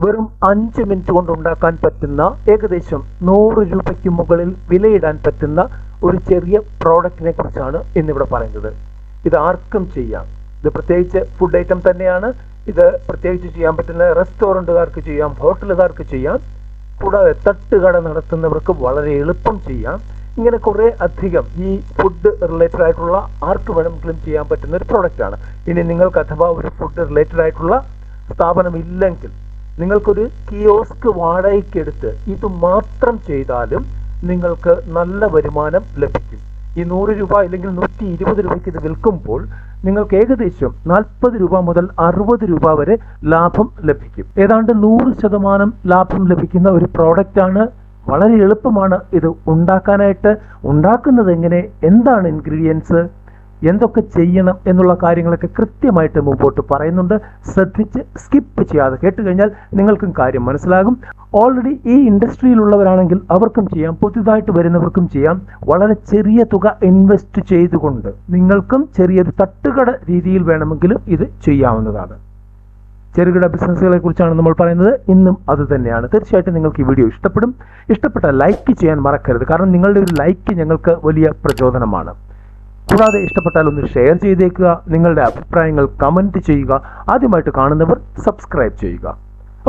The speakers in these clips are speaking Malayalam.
വെറും അഞ്ച് മിനിറ്റ് കൊണ്ട് ഉണ്ടാക്കാൻ പറ്റുന്ന ഏകദേശം നൂറ് രൂപയ്ക്ക് മുകളിൽ വിലയിടാൻ പറ്റുന്ന ഒരു ചെറിയ പ്രോഡക്റ്റിനെ കുറിച്ചാണ് ഇന്നിവിടെ പറയുന്നത്. ഇത് ആർക്കും ചെയ്യാം. ഇത് പ്രത്യേകിച്ച് ഫുഡ് ഐറ്റം തന്നെയാണ്. ഇത് പ്രത്യേകിച്ച് ചെയ്യാൻ പറ്റുന്ന റെസ്റ്റോറന്റുകാർക്ക് ചെയ്യാം ഹോട്ടലുകാർക്ക് ചെയ്യാം. കൂടാതെ തട്ടുകട നടത്തുന്നവർക്ക് വളരെ എളുപ്പം ചെയ്യാം. ഇങ്ങനെ കുറെ അധികം ഈ ഫുഡ് റിലേറ്റഡ് ആയിട്ടുള്ള ആർക്ക് വേണമെങ്കിലും ചെയ്യാൻ പറ്റുന്ന ഒരു പ്രോഡക്റ്റ് ആണ്. ഇനി നിങ്ങൾക്ക് അഥവാ ഒരു ഫുഡ് റിലേറ്റഡ് ആയിട്ടുള്ള സ്ഥാപനം ഇല്ലെങ്കിൽ നിങ്ങൾക്കൊരു കിയോസ്ക് വാടകയ്ക്കെടുത്ത് ഇത് മാത്രം ചെയ്താലും നിങ്ങൾക്ക് നല്ല വരുമാനം ലഭിക്കും. ഈ നൂറ് രൂപ അല്ലെങ്കിൽ നൂറ്റി ഇരുപത് രൂപയ്ക്ക് ഇത് വിൽക്കുമ്പോൾ നിങ്ങൾക്ക് ഏകദേശം നാൽപ്പത് രൂപ മുതൽ അറുപത് രൂപ വരെ ലാഭം ലഭിക്കും. ഏതാണ്ട് നൂറ് ശതമാനം ലാഭം ലഭിക്കുന്ന ഒരു പ്രോഡക്റ്റ് ആണ്. വളരെ എളുപ്പമാണ് ഇത് ഉണ്ടാക്കാനായിട്ട്. ഉണ്ടാക്കുന്നത് എങ്ങനെ? എന്താണ് ഇൻഗ്രീഡിയൻസ് എന്തൊക്കെ ചെയ്യണം എന്നുള്ള കാര്യങ്ങളൊക്കെ കൃത്യമായിട്ട് മുമ്പോട്ട് പറയുന്നുണ്ട്. ശ്രദ്ധിച്ച് സ്കിപ്പ് ചെയ്യാതെ കേട്ട് കഴിഞ്ഞാൽ നിങ്ങൾക്കും കാര്യം മനസ്സിലാകും. ഓൾറെഡി ഈ ഇൻഡസ്ട്രിയിലുള്ളവരാണെങ്കിൽ അവർക്കും ചെയ്യാം പുതുതായിട്ട് വരുന്നവർക്കും ചെയ്യാം. വളരെ ചെറിയ തുക ഇൻവെസ്റ്റ് ചെയ്തുകൊണ്ട് നിങ്ങൾക്കും ചെറിയൊരു തട്ടുകട രീതിയിൽ വേണമെങ്കിലും ഇത് ചെയ്യാവുന്നതാണ്. ചെറുകിട ബിസിനസ്സുകളെ കുറിച്ചാണ് നമ്മൾ പറയുന്നത്. ഇന്നും അത് തന്നെയാണ്. തീർച്ചയായിട്ടും നിങ്ങൾക്ക് ഈ വീഡിയോ ഇഷ്ടപ്പെടും. ഇഷ്ടപ്പെട്ട ലൈക്ക് ചെയ്യാൻ മറക്കരുത്. കാരണം നിങ്ങളുടെ ഒരു ലൈക്ക് ഞങ്ങൾക്ക് വലിയ പ്രചോദനമാണ്. കൂടാതെ ഇഷ്ടപ്പെട്ടാൽ ഒന്ന് ഷെയർ ചെയ്തേക്കുക നിങ്ങളുടെ അഭിപ്രായങ്ങൾ കമന്റ് ചെയ്യുക ആദ്യമായിട്ട് കാണുന്നവർ സബ്സ്ക്രൈബ് ചെയ്യുക.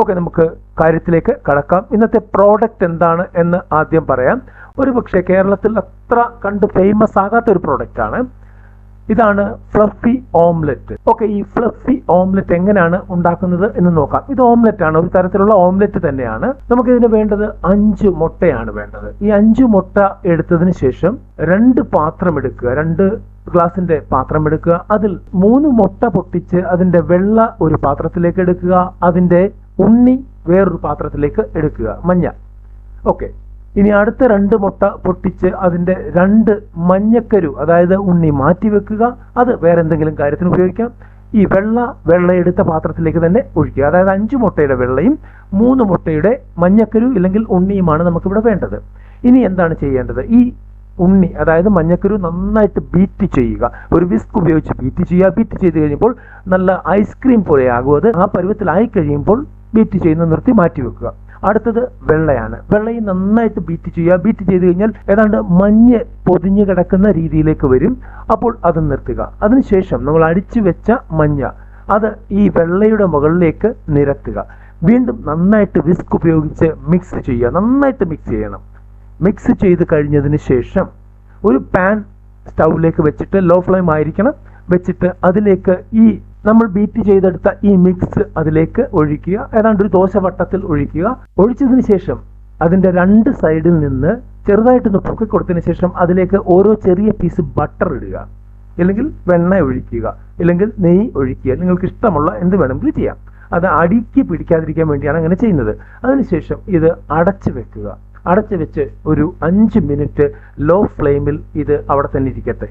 ഓക്കെ നമുക്ക് കാര്യത്തിലേക്ക് കടക്കാം. ഇന്നത്തെ പ്രോഡക്റ്റ് എന്താണ് എന്ന് ആദ്യം പറയാം. ഒരുപക്ഷെ കേരളത്തിൽ അത്ര കണ്ട് ഫേമസ് ആകാത്ത ഒരു പ്രോഡക്റ്റ് ആണ്. ഇതാണ് ഫ്ലഫി ഓംലെറ്റ് ഓക്കെ ഈ ഫ്ലഫി ഓംലെറ്റ് എങ്ങനെയാണ് ഉണ്ടാക്കുന്നത് എന്ന് നോക്കാം. ഇത് ഓംലെറ്റ് ആണ് ഒരു തരത്തിലുള്ള ഓംലെറ്റ് തന്നെയാണ്. നമുക്ക് ഇതിന് വേണ്ടത് അഞ്ച് മുട്ടയാണ് വേണ്ടത്. ഈ അഞ്ച് മുട്ട എടുത്തതിന് ശേഷം രണ്ട് പാത്രം എടുക്കുക രണ്ട് ഗ്ലാസിന്റെ പാത്രം എടുക്കുക. അതിൽ മൂന്ന് മുട്ട പൊട്ടിച്ച് അതിന്റെ വെള്ള ഒരു പാത്രത്തിലേക്ക് എടുക്കുക അതിന്റെ ഉണ്ണി വേറൊരു പാത്രത്തിലേക്ക് എടുക്കുക. മഞ്ഞ ഓക്കെ ഇനി അടുത്ത രണ്ട് മുട്ട പൊട്ടിച്ച് അതിന്റെ രണ്ട് മഞ്ഞക്കരു അതായത് ഉണ്ണി മാറ്റി വെക്കുക. അത് വേറെ എന്തെങ്കിലും കാര്യത്തിന് ഉപയോഗിക്കാം. ഈ വെള്ള വെള്ള എടുത്ത പാത്രത്തിലേക്ക് തന്നെ ഒഴിക്കുക. അതായത് അഞ്ച് മുട്ടയുടെ വെള്ളയും മൂന്ന് മുട്ടയുടെ മഞ്ഞക്കരു ഇല്ലെങ്കിൽ ഉണ്ണിയുമാണ് നമുക്കിവിടെ വേണ്ടത്. ഇനി എന്താണ് ചെയ്യേണ്ടത്? ഈ ഉണ്ണി അതായത് മഞ്ഞക്കരു നന്നായിട്ട് ബീറ്റ് ചെയ്യുക. ഒരു വിസ്ക് ഉപയോഗിച്ച് ബീറ്റ് ചെയ്യുക. ബീറ്റ് ചെയ്ത് കഴിയുമ്പോൾ നല്ല ഐസ്ക്രീം പോലെ ആകും അത്. ആ പരുവത്തിലായി കഴിയുമ്പോൾ ബീറ്റ് ചെയ്യുന്ന നിർത്തി മാറ്റി വെക്കുക. അടുത്തത് വെള്ളയാണ്. വെള്ളയെ നന്നായിട്ട് ബീറ്റ് ചെയ്യുക. ബീറ്റ് ചെയ്ത് കഴിഞ്ഞാൽ ഏതാണ്ട് മഞ്ഞ് പൊതിഞ്ഞു കിടക്കുന്ന രീതിയിലേക്ക് വരും. അപ്പോൾ അത് നിർത്തുക. അതിനുശേഷം നമ്മൾ അടിച്ചു വെച്ച മഞ്ഞ അത് ഈ വെള്ളയുടെ മുകളിലേക്ക് നിരത്തുക. വീണ്ടും നന്നായിട്ട് വിസ്ക് ഉപയോഗിച്ച് മിക്സ് ചെയ്യുക. നന്നായിട്ട് മിക്സ് ചെയ്യണം. മിക്സ് ചെയ്ത് കഴിഞ്ഞതിന് ശേഷം ഒരു പാൻ സ്റ്റൗവിലേക്ക് വെച്ചിട്ട് ലോ ഫ്ലെയിം ആയിരിക്കണം. വെച്ചിട്ട് അതിലേക്ക് ഈ നമ്മൾ ബീറ്റ് ചെയ്തെടുത്ത ഈ മിക്സ് അതിലേക്ക് ഒഴിക്കുക. ഏതാണ്ട് ഒരു ദോശവട്ടത്തിൽ ഒഴിക്കുക. ഒഴിച്ചതിന് ശേഷം അതിന്റെ രണ്ട് സൈഡിൽ നിന്ന് ചെറുതായിട്ടൊന്ന് പൊക്കി കൊടുത്തതിന് ശേഷം അതിലേക്ക് ഓരോ ചെറിയ പീസ് ബട്ടർ ഇടുക. അല്ലെങ്കിൽ വെണ്ണ ഒഴിക്കുക. അല്ലെങ്കിൽ നെയ്യ് ഒഴിക്കുക. നിങ്ങൾക്ക് ഇഷ്ടമുള്ള എന്ത് വേണമെങ്കിലും ചെയ്യാം. അത് അടിക്ക് പിടിക്കാതിരിക്കാൻ വേണ്ടിയാണ് അങ്ങനെ ചെയ്യുന്നത്. അതിനുശേഷം ഇത് അടച്ചു വെക്കുക. അടച്ചു വെച്ച് ഒരു അഞ്ച് മിനിറ്റ് ലോ ഫ്ലെയിമിൽ ഇത് അവിടെ തന്നെ ഇരിക്കട്ടെ.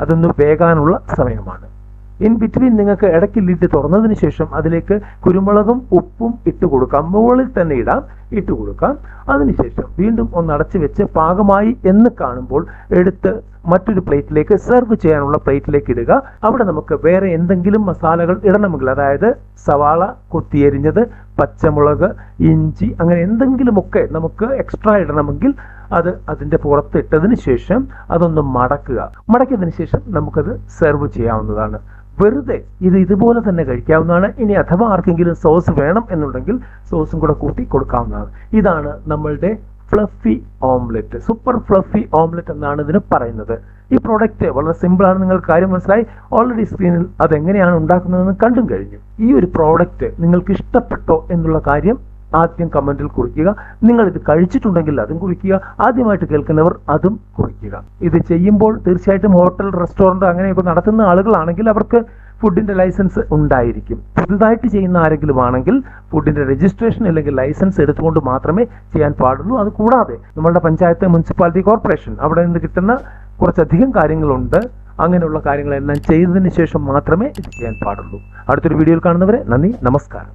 അതൊന്ന് വേകാനുള്ള സമയമാണ്. ഇൻ ബിറ്റ്വീൻ നിങ്ങൾക്ക് ഇടയ്ക്ക് ലിഡ് തുറന്നതിന് ശേഷം അതിലേക്ക് കുരുമുളകും ഉപ്പും ഇട്ട് കൊടുക്കാം. മുകളിൽ തന്നെ ഇടാം ഇട്ട് കൊടുക്കാം. അതിനുശേഷം വീണ്ടും ഒന്ന് അടച്ചു വെച്ച് പാകമായി എന്ന് കാണുമ്പോൾ എടുത്ത് മറ്റൊരു പ്ലേറ്റിലേക്ക് സെർവ് ചെയ്യാനുള്ള പ്ലേറ്റിലേക്ക് ഇടുക. അവിടെ നമുക്ക് വേറെ എന്തെങ്കിലും മസാലകൾ ഇടണമെങ്കിൽ അതായത് സവാള കൊത്തിയരിഞ്ഞത് പച്ചമുളക് ഇഞ്ചി അങ്ങനെ എന്തെങ്കിലുമൊക്കെ നമുക്ക് എക്സ്ട്രാ ഇടണമെങ്കിൽ അത് അതിന്റെ പുറത്ത് ഇട്ടതിന് ശേഷം അതൊന്ന് മടക്കുക. മടക്കിയതിന് ശേഷം നമുക്കത് സെർവ് ചെയ്യാവുന്നതാണ്. വെറുതെ ഇത് ഇതുപോലെ തന്നെ കഴിക്കാവുന്നതാണ്. ഇനി അഥവാ ആർക്കെങ്കിലും സോസ് വേണം എന്നുണ്ടെങ്കിൽ സോസും കൂടെ കൂട്ടി കൊടുക്കാവുന്നതാണ്. ഇതാണ് നമ്മളുടെ fluffy omelette super fluffy omelette എന്നാണ് ഇതിന് പറയുന്നത്. ഈ പ്രോഡക്റ്റ് വളരെ സിമ്പിളാണ് നിങ്ങൾക്ക് കാര്യം മനസ്സിലായി? ഓൾറെഡി സ്ക്രീനിൽ അതെങ്ങനെയാണ് ഉണ്ടാക്കുന്നതെന്ന് കണ്ടും കഴിഞ്ഞു. ഈ ഒരു പ്രോഡക്റ്റ് നിങ്ങൾക്ക് ഇഷ്ടപ്പെട്ടോ എന്നുള്ള കാര്യം ആദ്യം കമന്റിൽ കുറിക്കുക. നിങ്ങൾ ഇത് കഴിച്ചിട്ടുണ്ടെങ്കിൽ അതും കുറിക്കുക. ആദ്യമായിട്ട് കേൾക്കുന്നവർ അതും കുറിക്കുക. ഇത് ചെയ്യുമ്പോൾ തീർച്ചയായിട്ടും ഹോട്ടൽ റെസ്റ്റോറന്റ് അങ്ങനെ നടത്തുന്ന ആളുകളാണെങ്കിൽ അവർക്ക് ഫുഡിന്റെ ലൈസൻസ് ഉണ്ടായിരിക്കും. പുതുതായിട്ട് ചെയ്യുന്ന ആരെങ്കിലും ആണെങ്കിൽ ഫുഡിന്റെ രജിസ്ട്രേഷൻ അല്ലെങ്കിൽ ലൈസൻസ് എടുത്തുകൊണ്ട് മാത്രമേ ചെയ്യാൻ പാടുള്ളൂ. അത് കൂടാതെ നമ്മളുടെ പഞ്ചായത്ത് മുനിസിപ്പാലിറ്റി കോർപ്പറേഷൻ അവിടെ നിന്ന് കിട്ടുന്ന കുറച്ചധികം കാര്യങ്ങളുണ്ട്. അങ്ങനെയുള്ള കാര്യങ്ങളെല്ലാം ചെയ്തതിന് ശേഷം മാത്രമേ ഇത് ചെയ്യാൻ പാടുള്ളൂ. അടുത്തൊരു വീഡിയോയിൽ കാണുന്നവരെ നന്ദി നമസ്കാരം.